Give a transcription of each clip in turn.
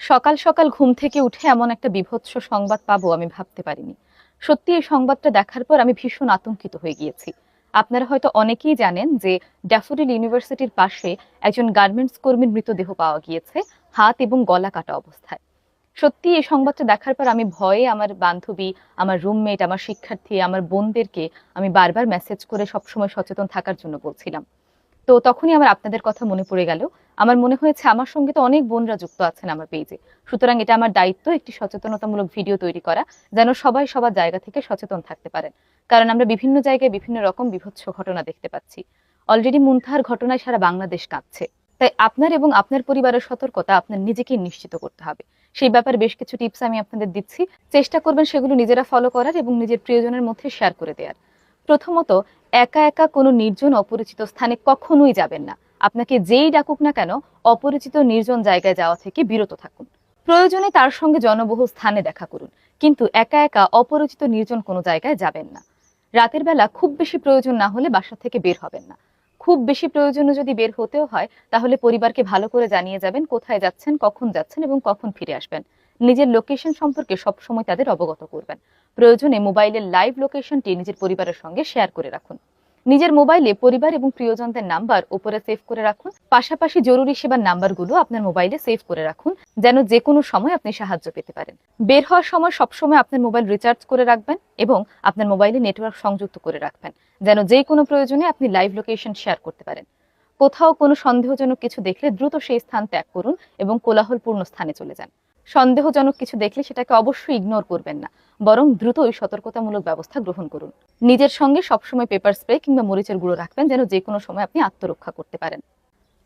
সকাল সকাল ঘুম থেকে উঠে এমন একটা বিভৎস সংবাদ পাবো আমি ভাবতে পারিনি। সত্যি এই সংবাদটা দেখার পর আমি ভীষণ আতঙ্কিত হয়ে গিয়েছি। আপনারা হয়তো অনেকেই জানেন যে ড্যাফোডিল ইউনিভার্সিটির পাশে একজন গার্মেন্টস কর্মীর মৃতদেহ পাওয়া গিয়েছে, হাত এবং গলা কাটা অবস্থায়। সত্যি এই সংবাদটা দেখার পর আমি ভয়ে আমার বান্ধবী, আমার রুমমেট, আমার শিক্ষার্থী, আমার বোনদেরকে আমি বারবার মেসেজ করে সবসময় সচেতন থাকার জন্য বলছিলাম। তো তখনই আমার আপনাদের কথা মনে পড়ে গেল। আমার মনে হয়েছে আমার সঙ্গে তো অনেক বোনরা যুক্ত আছেন আমার পেজে সুতরাং এটা আমার দায়িত্ব একটি সচেতনতামূলক ভিডিও তৈরি করা, যেন সবাই সবার জায়গা থেকে সচেতন থাকতে পারেন। কারণ আমরা বিভিন্ন জায়গায় বিভিন্ন রকম বিভৎস ঘটনা দেখতে পাচ্ছি। অলরেডি মুনথার ঘটনায় সারা বাংলাদেশ কাঁপছে। তাই আপনার এবং আপনার পরিবারের সতর্কতা আপনার নিজেকে নিশ্চিত করতে হবে। সেই ব্যাপারে বেশ কিছু টিপস আমি আপনাদের দিচ্ছি। চেষ্টা করবেন সেগুলো নিজেরা ফলো করার এবং নিজের প্রিয়জনের মধ্যে শেয়ার করে দেওয়ার প্রথমত একা একা কোনো নির্জন অপরিচিত স্থানে কখনোই যাবেন না। আপনাকে যেই ডাকুক না কেন, অপরিচিত নির্জন জায়গায় যাওয়া থেকে বিরত থাকুন। প্রয়োজনে তার সঙ্গে জনবহুল স্থানে দেখা করুন, কিন্তু একা একা অপরিচিত নির্জন কোনো জায়গায় যাবেন না। রাতের বেলা খুব বেশি প্রয়োজন না হলে বাসা থেকে বের হবেন না। খুব বেশি প্রয়োজনে যদি বের হতেও হয়, তাহলে পরিবারকে ভালো করে জানিয়ে যাবেন কোথায় যাচ্ছেন, কখন যাচ্ছেন এবং কখন ফিরে আসবেন। নিজের লোকেশন সম্পর্কে সবসময় তাদের অবগত করবেন। প্রয়োজনে মোবাইলের লাইভ লোকেশনটি নিজের পরিবারের সঙ্গে শেয়ার করে রাখুন। নিজের মোবাইলে পরিবার এবং প্রিয়জনদের নাম্বার উপরে সেভ করে রাখুন। পাশাপাশি জরুরি সেবার নাম্বারগুলো আপনার মোবাইলে সেভ করে রাখুন, যেন যে কোনো সময় আপনি সাহায্য পেতে পারেন। বের হওয়ার সময় সবসময় আপনার মোবাইল রিচার্জ করে রাখবেন এবং আপনার মোবাইলে নেটওয়ার্ক সংযুক্ত করে রাখবেন, যেন যে কোনো প্রয়োজনে আপনি লাইভ লোকেশন শেয়ার করতে পারেন। কোথাও কোনো সন্দেহজনক কিছু দেখলে দ্রুত সেই স্থান ত্যাগ করুন এবং কোলাহলপূর্ণ স্থানে চলে যান। সন্দেহজনক কিছু দেখলে সেটাকে অবশ্যই ইগনোর করবেন না, বরং দ্রুত ওই সতর্কতামূলক ব্যবস্থা গ্রহণ করুন। নিজের সঙ্গে সবসময় পেপার স্প্রে কিংবা মরিচের গুঁড়ো রাখবেন যেন যে কোনো সময় আপনি আত্মরক্ষা করতে পারেন।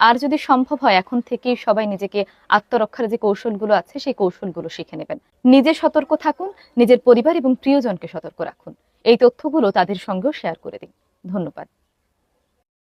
আর যদি সম্ভব হয়, এখন থেকেই সবাই নিজেকে আত্মরক্ষার যে কৌশলগুলো আছে সেই কৌশলগুলো শিখে নেবেন। নিজে সতর্ক থাকুন, নিজের পরিবার এবং প্রিয়জনকে সতর্ক রাখুন। এই তথ্যগুলো তাদের সঙ্গেও শেয়ার করে দিন। ধন্যবাদ।